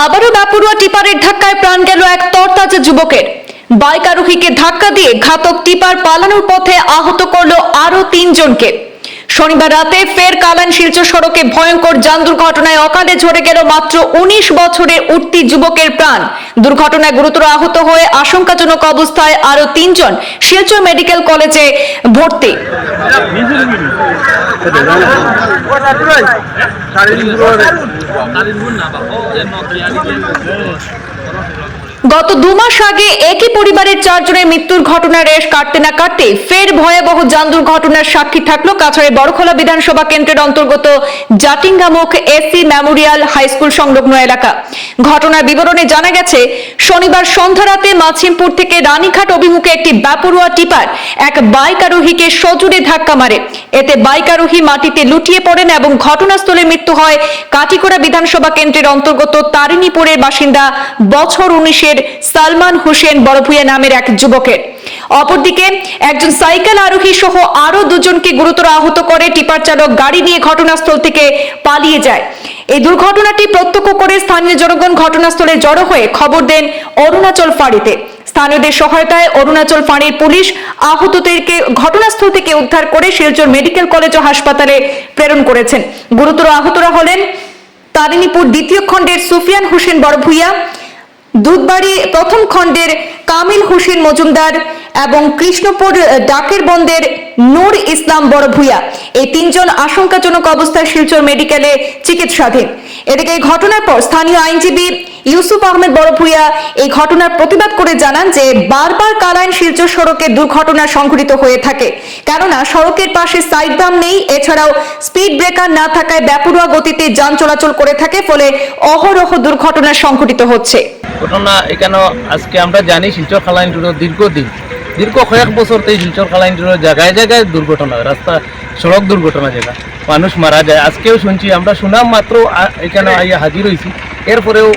আবারও বাপুরুয়া টিপারের ধাক্কায় প্রাণ গেল এক তরতাজা যুবকের। বাইক আরোহীকে ধাক্কা দিয়ে ঘাতক টিপার পালানোর পথে আহত করল আরও তিনজনকে। শনিবার রাতে ফের কালান শিলচর সড়কে ভয়ঙ্কর যান দুর্ঘটনায় অকালে ঝরে গেল মাত্র উনিশ বছরের উঠতি যুবকের প্রাণ। দুর্ঘটনায় গুরুতর আহত হয়ে আশঙ্কাজনক অবস্থায় আরও তিনজন শিলচর মেডিকেল কলেজে ভর্তি। গত দু মাস আগে একই পরিবারের চারজনের মৃত্যুর ঘটনা রেশ কাটতে না কাটতে ফের ভয়াবহ যান দুর্ঘটনার সাক্ষী থাকল কাছাড়ের বড়খোলা বিধানসভা কেন্দ্রের অন্তর্গত জাটিঙ্গামুখ এসি মেমোরিয়াল হাইস্কুল সংলগ্ন এলাকা। ঘটনার বিবরণে জানা গেছে শনিবার সন্ধ্যা রাতে মাছিমপুর থেকে রানীঘাট অভিমুখে একটি ব্যাপরুয়া টিপার এক বাইক আরোহীকে সজোরে ধাক্কা মারে। এতে বাইক আরোহী মাটিতে লুটিয়ে পড়েন এবং ঘটনাস্থলে মৃত্যু হয় কাটিকোড়া বিধানসভা কেন্দ্রের অন্তর্গত তারিণীপুরের বাসিন্দা বছর উনিশের সালমান হোসেন বড়ভুইয়া নামের এক যুবকের। অপরদিকে একজন সাইকেল আরোহী সহ আরও দুজনকে গুরুতর আহত করে টিপার চালক গাড়ি নিয়ে ঘটনাস্থল থেকে পালিয়ে যায়। এই দুর্ঘটনাটি প্রত্যক্ষ করে স্থানীয় জনগণ ঘটনাস্থলে জড়ো হয়ে খবর দেন অরুণাচল ফাঁড়িতে। স্থানীয়দের সহায়তায় অরুণাচল ফাঁড়ির পুলিশ আহতদেরকে ঘটনাস্থল থেকে উদ্ধার করে শিলচর মেডিকেল কলেজ ও হাসপাতালে প্রেরণ করেছেন। গুরুতর আহতরা হলেন তারিণীপুর দ্বিতীয় খণ্ডের সুফিয়ান হোসেন বড়ভুইয়া দুধবাড়ি প্রথম খণ্ডের কামিল হোসেন মজুমদার এবং কৃষ্ণপুর ডাকের বন্দের নূর ইসলাম বড়ভুইয়া এই তিনজন আশঙ্কাজনক অবস্থায় শিলচর মেডিকেলে চিকিৎসাধীন। এদিকে এই ঘটনার পর স্থানীয় আইনজীবী ইউসুফ আহমেদ বড়ভুইয়া এই ঘটনার প্রতিবাদ করে জানান যে বারবার কালাইন শিলচর সড়কে দুর্ঘটনা সংঘটিত হয়ে থাকে। কেননা সড়কের পাশে সাইড বাম নেই, এছাড়াও স্পিড ব্রেকার না থাকায় ব্যাপরুয়া গতিতে যান চলাচল করে থাকে, ফলে অহরহ দুর্ঘটনা সংঘটিত হচ্ছে। ঘটনা এখানে আজকে আমরা জানি শিলচর কালাইন রোড দীর্ঘদিন, দীর্ঘ কয়েক বছর থেকে শিলচর কালাইন রোড জায়গায় জায়গায় দুর্ঘটনা রাস্তা, সড়ক দুর্ঘটনা জায়গা মানুষ মারা যায়। আজকেও শুনছি, আমরা শুনাম মাত্র এখানে হাজির হয়েছি এরপরেও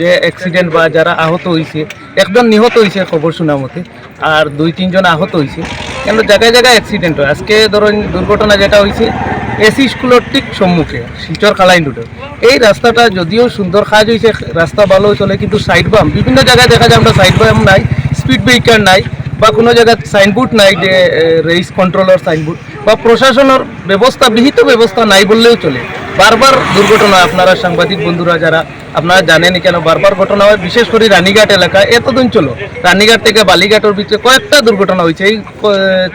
যে অ্যাক্সিডেন্ট বা যারা আহত হয়েছে একজন নিহত হয়েছে খবর শোনা মতে, আর দুই, তিনজন আহত হয়েছে কেন জায়গায় জায়গায় অ্যাক্সিডেন্ট হয়। আজকে ধরুন দুর্ঘটনা যেটা হয়েছে এসি স্কুলের ঠিক সম্মুখে, শিলচর কালাইন রোডে এই রাস্তাটা যদিও সুন্দর কাজ হয়েছে রাস্তা ভালো চলে, কিন্তু সাইড বাম বিভিন্ন জায়গায় দেখা যায় আমরা সাইড বাম নাই স্পিড ব্রেকার নাই, বা কোনো জায়গায় সাইনবোর্ড নাই যে রেস কন্ট্রোলার সাইনবোর্ড বা প্রশাসনের ব্যবস্থা, বিহিত ব্যবস্থা নাই বললেও চলে। বারবার দুর্ঘটনা আপনারা সাংবাদিক বন্ধুরা যারা, আপনারা জানেন কেন বারবার ঘটনা হয়, বিশেষ করে রানীঘাট এলাকা, এতদিন চলো, রানীঘাট থেকে বালিঘাটের ভিতরে কয়েকটা দুর্ঘটনা হয়েছে। এই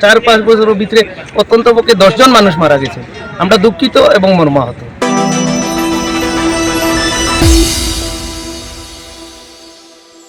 চার পাঁচ বছরের ভিতরে অত্যন্ত পক্ষে দশজন মানুষ মারা গেছে। আমরা দুঃখিত এবং মর্মাহত।